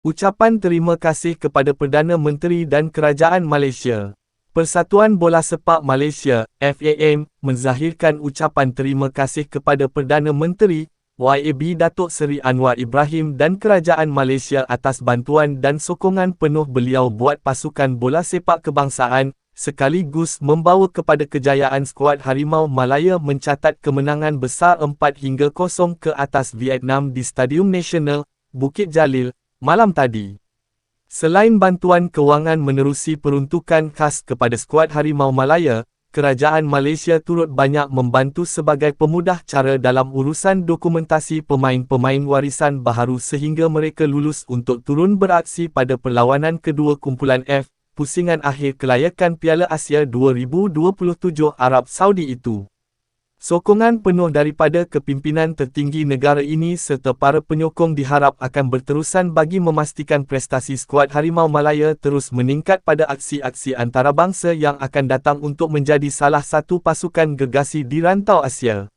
Ucapan terima kasih kepada Perdana Menteri dan Kerajaan Malaysia. Persatuan Bola Sepak Malaysia, FAM, menzahirkan ucapan terima kasih kepada Perdana Menteri, YAB Datuk Seri Anwar Ibrahim dan Kerajaan Malaysia atas bantuan dan sokongan penuh beliau buat pasukan bola sepak kebangsaan, sekaligus membawa kepada kejayaan skuad Harimau Malaya mencatat kemenangan besar 4 hingga 0 ke atas Vietnam di Stadium Nasional, Bukit Jalil, malam tadi. Selain bantuan kewangan menerusi peruntukan khas kepada skuad Harimau Malaya, Kerajaan Malaysia turut banyak membantu sebagai pemudah cara dalam urusan dokumentasi pemain-pemain warisan baharu sehingga mereka lulus untuk turun beraksi pada perlawanan kedua kumpulan F, pusingan akhir kelayakan Piala Asia 2027 Arab Saudi itu. Sokongan penuh daripada kepimpinan tertinggi negara ini serta para penyokong diharap akan berterusan bagi memastikan prestasi skuad Harimau Malaya terus meningkat pada aksi-aksi antarabangsa yang akan datang untuk menjadi salah satu pasukan gergasi di rantau Asia.